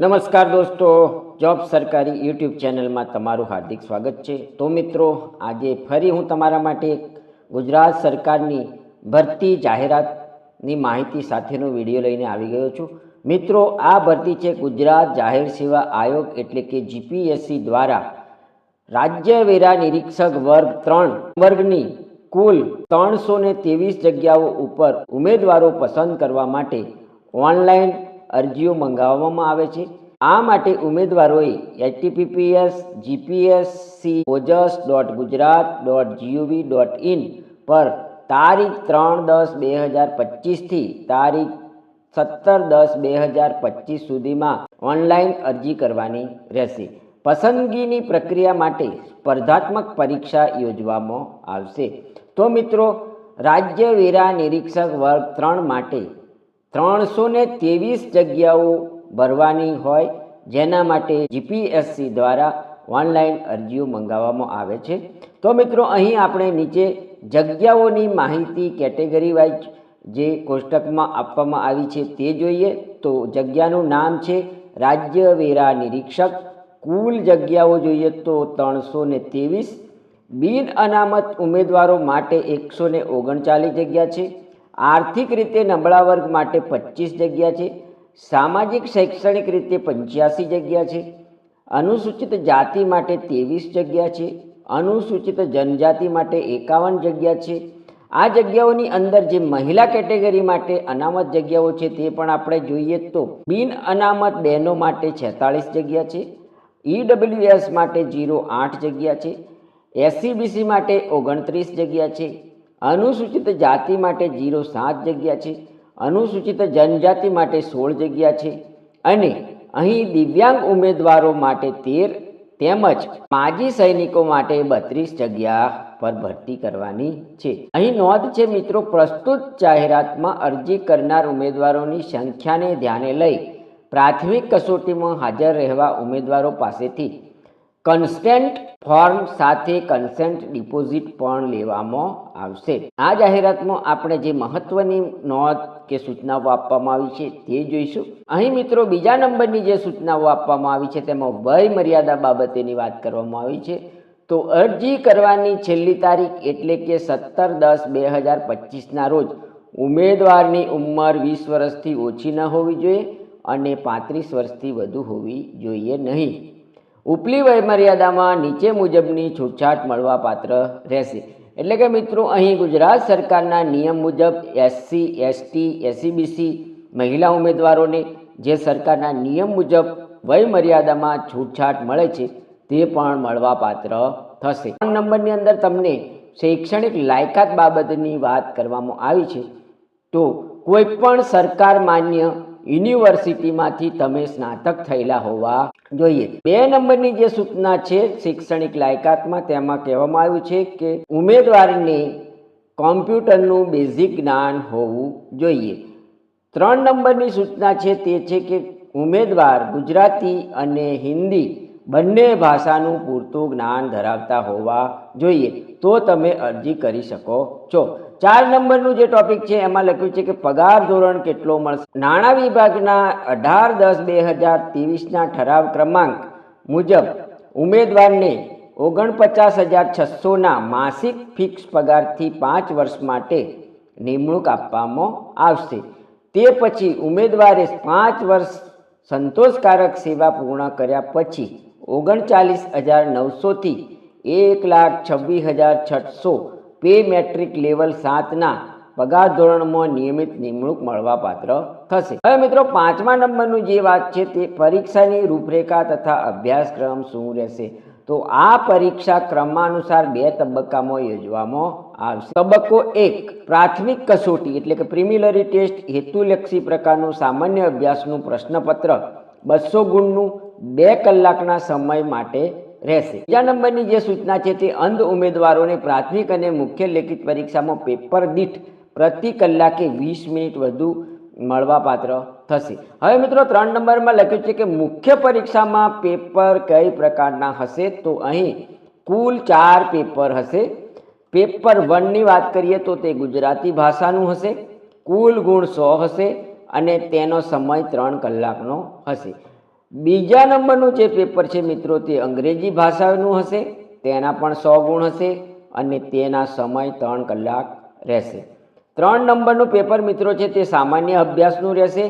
નમસ્કાર દોસ્તો જોબ સરકારી યુટ્યુબ ચેનલમાં તમારું હાર્દિક સ્વાગત છે. તો મિત્રો, આજે ફરી હું તમારા માટે એક ગુજરાત સરકારની ભરતી જાહેરાતની માહિતી સાથેનો વીડિયો લઈને આવી ગયો છું. મિત્રો, આ ભરતી છે ગુજરાત જાહેર સેવા આયોગ એટલે કે જીપીએસસી દ્વારા રાજ્ય વેરા નિરીક્ષક વર્ગ ત્રણ વર્ગની કુલ ત્રણસો ને ત્રેવીસ જગ્યાઓ ઉપર ઉમેદવારો પસંદ કરવા માટે ઓનલાઈન અરજીઓ મંગાવવામાં આવે છે. આ માટે ઉમેદવારોએ HTTPS, GPSC, Ojas dot Gujarat dot G O V dot in પર તારીખ ત્રણ દસ બે હજાર પચીસથી તારીખ સત્તર દસ બે હજાર પચીસ સુધીમાં ઓનલાઈન અરજી કરવાની રહેશે. પસંદગીની પ્રક્રિયા માટે સ્પર્ધાત્મક પરીક્ષા યોજવામાં આવશે. તો મિત્રો, રાજ્ય વેરા નિરીક્ષક વર્ગ ત્રણ માટે ત્રણસો ને ત્રેવીસ જગ્યાઓ ભરવાની હોય, જેના માટે જીપીએસસી દ્વારા ઓનલાઈન અરજીઓ મંગાવવામાં આવે છે. તો મિત્રો, અહીં આપણે નીચે જગ્યાઓની માહિતી કેટેગરી વાઇઝ જે કોષ્ટકમાં આપવામાં આવી છે તે જોઈએ. તો જગ્યાનું નામ છે રાજ્ય વેરા નિરીક્ષક. કુલ જગ્યાઓ જોઈએ તો ત્રણસો ને ત્રેવીસ. બિન અનામત ઉમેદવારો માટે એકસો ઓગણચાલીસ જગ્યા છે. આર્થિક રીતે નબળા વર્ગ માટે પચીસ જગ્યા છે, સામાજિક શૈક્ષણિક રીતે પંચ્યાસી જગ્યા છે, અનુસૂચિત જાતિ માટે ત્રેવીસ જગ્યા છે, અનુસૂચિત જનજાતિ માટે એકાવન જગ્યા છે. આ જગ્યાઓની અંદર જે મહિલા કેટેગરી માટે અનામત જગ્યાઓ છે તે પણ આપણે જોઈએ તો બિન અનામત બહેનો માટે છેતાળીસ જગ્યા છે ઈડબ્લ્યુએસ માટે જીરો આઠ જગ્યા છે એસસીબીસી માટે ઓગણત્રીસ જગ્યા છે અનુસૂચિત જાતિ માટે જીરો સાત જગ્યા છે. અનુસૂચિત જનજાતિ માટે સોળ જગ્યા છે. અને અહીં દિવ્યાંગ ઉમેદવારો માટે તેર તેમજ માજી સૈનિકો માટે બત્રીસ જગ્યા પર ભરતી કરવાની છે. અહીં નોંધ છે મિત્રો, પ્રસ્તુત જાહેરાતમાં અરજી કરનાર ઉમેદવારોની સંખ્યાને ધ્યાને લઈ પ્રાથમિક કસોટીમાં હાજર રહેવા ઉમેદવારો પાસેથી કન્સ્ટન્ટ ફોર્મ સાથે કન્સેન્ટ ડિપોઝિટ પણ લેવામાં આવશે. આ જાહેરાતમાં આપણે જે મહત્વની નોંધ કે સૂચનાઓ આપવામાં આવી છે તે જોઈશું. અહીં મિત્રો બીજા નંબરની જે સૂચનાઓ આપવામાં આવી છે તેમાં વય મર્યાદા બાબતેની વાત કરવામાં આવી છે. તો અરજી કરવાની છેલ્લી તારીખ એટલે કે સત્તર દસ બે હજાર પચીસના રોજ ઉમેદવારની ઉંમર વીસ વર્ષથી ઓછી ન હોવી જોઈએ અને પાંત્રીસ વર્ષથી વધુ હોવી જોઈએ નહીં. ઉપલી વયમર્યાદામાં નીચે મુજબની છૂટછાટ મળવાપાત્ર રહેશે. એટલે કે મિત્રો, અહીં ગુજરાત સરકારના નિયમ મુજબ એસસી, એસટી, એસસીબીસી મહિલા ઉમેદવારોને જે સરકારના નિયમ મુજબ વયમર્યાદામાં છૂટછાટ મળે છે, તે પણ મળવાપાત્ર થશે. ત્રણ નંબરની અંદર તમને શૈક્ષણિક લાયકાત બાબતની વાત કરવામાં આવી છે, તો કોઈ પણ સરકાર માન્ય યુનિવર્સિટીમાંથી તમે સ્નાતક થયેલા હોવા જોઈએ. બે નંબરની જે સૂચના છે શૈક્ષણિક લાયકાતમાં, તેમાં કહેવામાં આવ્યું છે કે ઉમેદવારને કોમ્પ્યુટરનું બેઝિક જ્ઞાન હોવું જોઈએ. ત્રણ નંબરની સૂચના છે તે છે કે ઉમેદવાર ગુજરાતી અને હિન્દી બંને ભાષાનું પૂરતું જ્ઞાન ધરાવતા હોવા જોઈએ. તો તમે અરજી કરી શકો છો. ચાર નંબરનું જે ટોપિક છે, એમાં લખ્યું છે કે પગાર ધોરણ કેટલો મળશે? નાણાં વિભાગના અઢાર દસ બે હજાર ત્રેવીસના ઠરાવ ક્રમાંક મુજબ ઉમેદવારને ઓગણપચાસ હજાર છસોના માસિક ફિક્સ પગારથી પાંચ વર્ષ માટે નિમણૂક આપવામાં આવશે. તે પછી ઉમેદવારે પાંચ વર્ષ સંતોષકારક સેવા પૂર્ણ કર્યા પછી ઓગણચાલીસ હજાર નવસોથી એક લાખ છવ્વીસ હજાર છસો પે મેટ્રિક લેવલ સાતના પગાર ધોરણમાં નિયમિત નિમણૂક મળવાપાત્ર થશે. હવે મિત્રો, પાંચમા નંબરનું જે વાત છે તે પરીક્ષાની રૂપરેખા તથા અભ્યાસક્રમ શું રહેશે? તો આ પરીક્ષા ક્રમાનુસાર બે તબક્કામાં યોજવામાં આવશે. તબક્કો એક, પ્રાથમિક કસોટી એટલે કે પ્રિમિલરી ટેસ્ટ હેતુલક્ષી પ્રકારનું સામાન્ય અભ્યાસનું પ્રશ્નપત્ર, બસો ગુણનું બે કલાકના સમય માટે રહેશે. બીજા નંબરની જે સૂચના છે તે અંધ ઉમેદવારોને પ્રાથમિક અને મુખ્ય લેખિત પરીક્ષામાં પેપર દીઠ પ્રતિ કલાકે વીસ મિનિટ વધુ મળવાપાત્ર થશે. હવે મિત્રો ત્રણ નંબરમાં લખ્યું છે કે મુખ્ય પરીક્ષામાં પેપર કઈ પ્રકારના હશે? તો અહીં કુલ ચાર પેપર હશે. પેપર વનની વાત કરીએ તો તે ગુજરાતી ભાષાનું હશે. કુલ ગુણ સો હશે અને તેનો સમય ત્રણ કલાકનો હશે. બીજા નંબરનું જે પેપર છે મિત્રો તે અંગ્રેજી ભાષાનું હશે, તેના પણ સો ગુણ હશે અને તેના સમય ત્રણ કલાક રહેશે. ત્રણ નંબરનું પેપર મિત્રો છે તે સામાન્ય અભ્યાસનું રહેશે,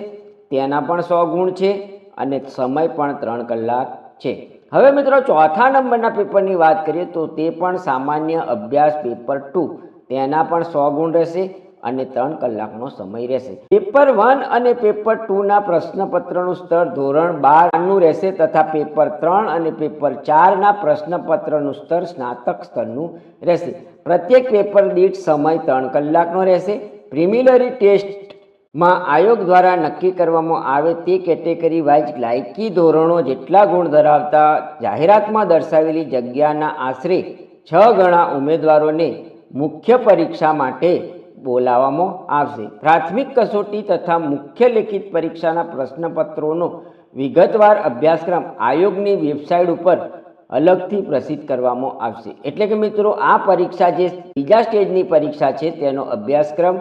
તેના પણ સો ગુણ છે અને સમય પણ ત્રણ કલાક છે. હવે મિત્રો ચોથા નંબરના પેપરની વાત કરીએ તો તે પણ સામાન્ય અભ્યાસ પેપર ટુ તેના પણ સો ગુણ રહેશે અને ત્રણ કલાકનો સમય રહેશે. પેપર વન અને પેપર ટુના પ્રશ્નપત્રનું સ્તર ધોરણ બારનું રહેશે તથા પેપર ત્રણ અને પેપર ચારના પ્રશ્નપત્રનું સ્તર સ્નાતક સ્તરનું રહેશે. પ્રત્યેક પેપર દીઠ સમય ત્રણ કલાકનો રહેશે. પ્રિમિલરી ટેસ્ટમાં આયોગ દ્વારા નક્કી કરવામાં આવે તે કેટેગરી વાઇઝ લાયકી ધોરણો જેટલા ગુણ ધરાવતા જાહેરાતમાં દર્શાવેલી જગ્યાના આશરે છ ગણા ઉમેદવારોને મુખ્ય પરીક્ષા માટે બોલાવવામાં આવશે. પ્રાથમિક કસોટી તથા મુખ્ય લેખિત પરીક્ષાના પ્રશ્નપત્રોનો વિગતવાર અભ્યાસક્રમ આયોગની વેબસાઇટ ઉપર અલગથી પ્રસિદ્ધ કરવામાં આવશે. એટલે કે મિત્રો, આ પરીક્ષા જે બીજા સ્ટેજની પરીક્ષા છે, તેનો અભ્યાસક્રમ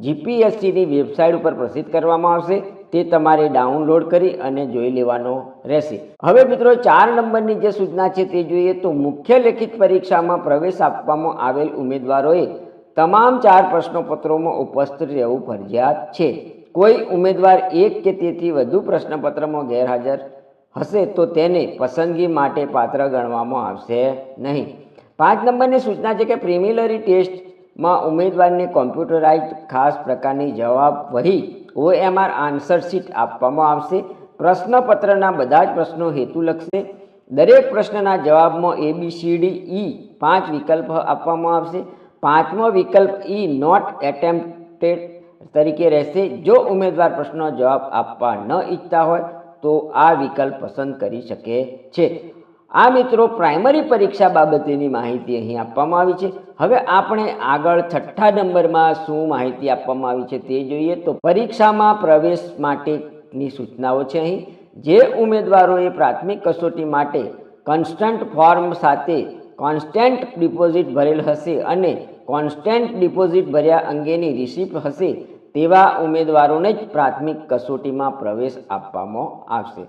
જીપીએસસીની વેબસાઇટ ઉપર પ્રસિદ્ધ કરવામાં આવશે. તે તમારે ડાઉનલોડ કરી અને જોઈ લેવાનો રહેશે. હવે મિત્રો, ચાર નંબરની જે સૂચના છે તે જોઈએ તો મુખ્ય લેખિત પરીક્ષામાં પ્રવેશ આપવામાં આવેલ ઉમેદવારોએ તમામ ચાર પ્રશ્નપત્રોમાં ઉપસ્થિત રહેવું ફરજિયાત છે. કોઈ ઉમેદવાર એક કે તેથી વધુ પ્રશ્નપત્રમાં ગેરહાજર હશે તો તેને પસંદગી માટે પાત્ર ગણવામાં આવશે નહીં. પાંચ નંબરની સૂચના છે કે પ્રિમિલરી ટેસ્ટમાં ઉમેદવારને કોમ્પ્યુટરાઇઝ ખાસ પ્રકારની જવાબ વહી ઓએમઆર આન્સર શીટ આપવામાં આવશે. પ્રશ્નપત્રના બધા જ પ્રશ્નો હેતુ લખશે. દરેક પ્રશ્નના જવાબમાં એ બી સી ડી ઈ પાંચ વિકલ્પ આપવામાં આવશે. પાંચમો વિકલ્પ ઈ નોટ એટેમ્પ્ટેડ તરીકે રહેશે. જો ઉમેદવાર પ્રશ્નનો જવાબ આપવા ન ઈચ્છતા હોય, તો આ વિકલ્પ પસંદ કરી શકે છે. આ મિત્રો પ્રાઇમરી પરીક્ષા બાબતેની માહિતી અહીં આપવામાં આવી છે. હવે આપણે આગળ છઠ્ઠા નંબરમાં શું માહિતી આપવામાં આવી છે તે જોઈએ. તો પરીક્ષામાં પ્રવેશ માટેની સૂચનાઓ છે અહીં. જે ઉમેદવારોએ પ્રાથમિક કસોટી માટે કન્સ્ટન્ટ ફોર્મ સાથે કોન્સ્ટન્ટ ડિપોઝિટ ભરેલ હશે અને કોન્સ્ટન્ટ ડિપોઝિટ ભર્યા અંગેની રિસિપ્ટ હશે તેવા ઉમેદવારોને જ પ્રાથમિક કસોટીમાં પ્રવેશ આપવામાં આવશે.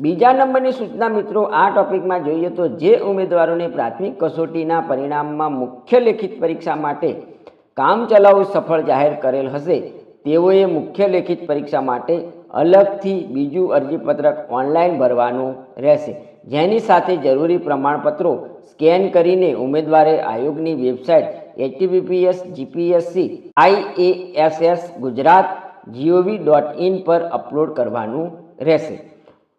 બીજા નંબરની સૂચના મિત્રો, આ ટોપિકમાં જોઈએ તો જે ઉમેદવારોને પ્રાથમિક કસોટીના પરિણામમાં મુખ્ય લેખિત પરીક્ષા માટે કામચલાઉ સફળ જાહેર કરેલ હશે, તેઓએ મુખ્ય લેખિત પરીક્ષા માટે અલગથી બીજું અરજીપત્રક ઓનલાઈન ભરવાનું રહેશે. જેની સાથે જરૂરી પ્રમાણપત્રો સ્કેન કરીને ઉમેદવારે આયોગની website HTTPS GPSC આઈએએસએસ Gujarat G O V dot in પર અપલોડ કરવાનું રહેશે.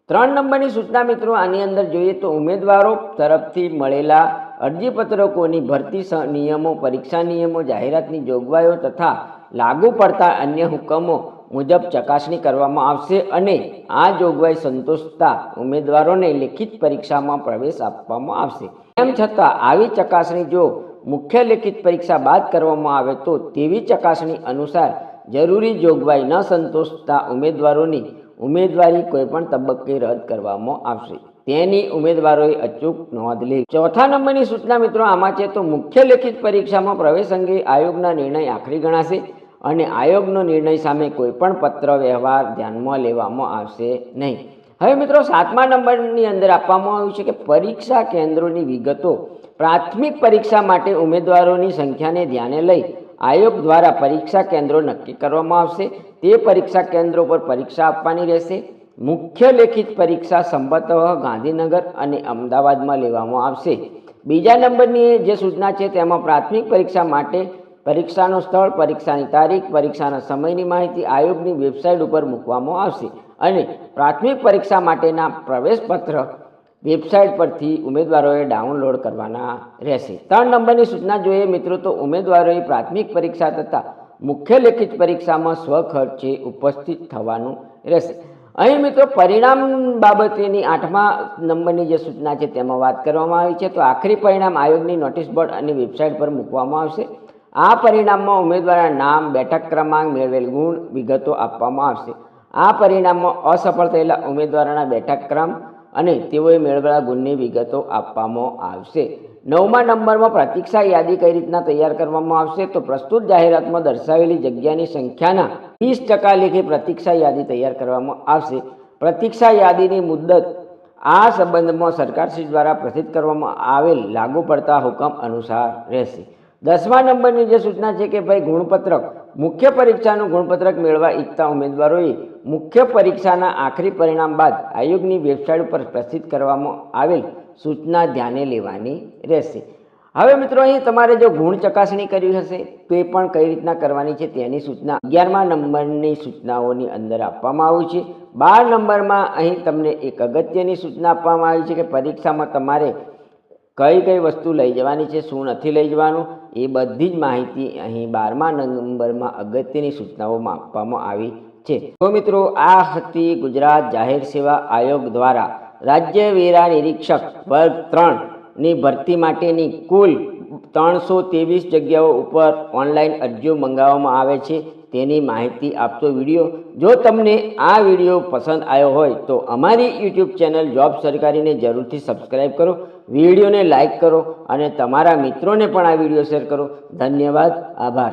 ત્રણ નંબરની સૂચના મિત્રો, આની અંદર જોઈએ તો ઉમેદવારો તરફથી મળેલા અરજીપત્રકોની ભરતી નિયમો, પરીક્ષા નિયમો, જાહેરાતની જોગવાઈઓ તથા લાગુ પડતા અન્ય હુકમો મુજબ ચકાસણી કરવામાં આવશે અને આ જોગવાઈ સંતોષતા ઉમેદવારોને લેખિત પરીક્ષામાં પ્રવેશ આપવામાં આવશે. તેમ છતાં, આવી ચકાસણી જો મુખ્ય લેખિત પરીક્ષા બાદ કરવામાં આવે તો તેવી ચકાસણી અનુસાર જરૂરી જોગવાઈ ન સંતોષતા ઉમેદવારોની ઉમેદવારી કોઈપણ તબક્કે રદ કરવામાં આવશે. તેની ઉમેદવારોએ અચૂક નોંધ લેવી ચોથા નંબરની સૂચના મિત્રો, આમાં છે તો મુખ્ય લેખિત પરીક્ષામાં પ્રવેશ અંગે આયોગના નિર્ણય આખરી ગણાશે. અને આયોગનો નિર્ણય સામે કોઈપણ પત્ર, વ્યવહાર ધ્યાનમાં લેવામાં આવશે નહીં. હવે મિત્રો, સાતમા નંબરની અંદર આપવામાં આવ્યું છે કે પરીક્ષા કેન્દ્રોની વિગતો. પ્રાથમિક પરીક્ષા માટે ઉમેદવારોની સંખ્યાને ધ્યાને લઈ આયોગ દ્વારા પરીક્ષા કેન્દ્રો નક્કી કરવામાં આવશે. તે પરીક્ષા કેન્દ્રો પર પરીક્ષા આપવાની રહેશે. મુખ્ય લેખિત પરીક્ષા સંભવતઃ ગાંધીનગર અને અમદાવાદમાં લેવામાં આવશે. બીજા નંબરની જે સૂચના છે તેમાં પ્રાથમિક પરીક્ષા માટે પરીક્ષાનું સ્થળ, પરીક્ષાની તારીખ, પરીક્ષાના સમયની માહિતી આયોગની વેબસાઇટ ઉપર મૂકવામાં આવશે અને પ્રાથમિક પરીક્ષા માટેના પ્રવેશપત્ર વેબસાઇટ પરથી ઉમેદવારોએ ડાઉનલોડ કરવાના રહેશે. ત્રણ નંબરની સૂચના જોઈએ. મિત્રો, તો ઉમેદવારોએ પ્રાથમિક પરીક્ષા તથા મુખ્ય લેખિત પરીક્ષામાં સ્વખર્ચે ઉપસ્થિત થવાનું રહેશે. અહીં મિત્રો, પરિણામ બાબતેની આઠમા નંબરની જે સૂચના છે તેમાં વાત કરવામાં આવી છે. તો આખરી પરિણામ આયોગની નોટિસ બોર્ડ અને વેબસાઇટ પર મૂકવામાં આવશે. આ પરિણામમાં ઉમેદવારના નામ, બેઠક ક્રમાંક, મેળવેલ ગુણ, વિગતો આપવામાં આવશે. આ પરિણામમાં અસફળ થયેલા ઉમેદવારોના બેઠક ક્રમ અને તેઓએ મેળવેલા ગુણની વિગતો આપવામાં આવશે. નવમા નંબરમાં પ્રતીક્ષા યાદી કઈ રીતના તૈયાર કરવામાં આવશે તો પ્રસ્તુત જાહેરાતમાં દર્શાવેલી જગ્યાની સંખ્યાના ત્રીસ ટકા લેખે પ્રતીક્ષા યાદી તૈયાર કરવામાં આવશે. પ્રતીક્ષા યાદીની મુદ્દત આ સંબંધમાં સરકારશ્રી દ્વારા પ્રસિદ્ધ કરવામાં આવેલ લાગુ પડતા હુકમ અનુસાર રહેશે. દસમા નંબરની જે સૂચના છે કે ભાઈ ગુણપત્રક, મુખ્ય પરીક્ષાનું ગુણપત્રક મેળવવા ઈચ્છતા ઉમેદવારોએ મુખ્ય પરીક્ષાના આખરી પરિણામ બાદ આયોગની વેબસાઇટ ઉપર પ્રસિદ્ધ કરવામાં આવેલ સૂચના ધ્યાને લેવાની રહેશે. હવે મિત્રો, અહીં તમારે જો ગુણ ચકાસણી કરવી હશે, તો એ પણ કઈ રીતના કરવાની છે તેની સૂચના અગિયારમા નંબરની સૂચનાઓની અંદર આપવામાં આવી છે. બાર નંબરમાં અહીં તમને એક અગત્યની સૂચના આપવામાં આવી છે કે પરીક્ષામાં તમારે કઈ કઈ વસ્તુ લઈ જવાની છે, શું નથી લઈ જવાનું એ બધી જ માહિતી અહીં બારમા નંબરમાં અગત્યની સૂચનાઓમાં આપવામાં આવી છે. તો મિત્રો, આ હતી ગુજરાત જાહેર સેવા આયોગ દ્વારા રાજ્ય વેરા નિરીક્ષક વર્ગ ત્રણની ભરતી માટેની કુલ ત્રણસો ત્રેવીસ જગ્યાઓ ઉપર ઓનલાઈન અરજીઓ મંગાવવામાં આવે છે. તેની માહિતી આપતો વીડિયો. જો તમને આ વીડિયો પસંદ આવ્યો હોય તો અમારી યુટ્યુબ ચેનલ જોબ સરકારીને જરૂરથી સબસ્ક્રાઈબ કરો. વિડીયોને લાઇક કરો અને તમારા મિત્રોને પણ આ વીડિયો શેર કરો. ધન્યવાદ. આભાર.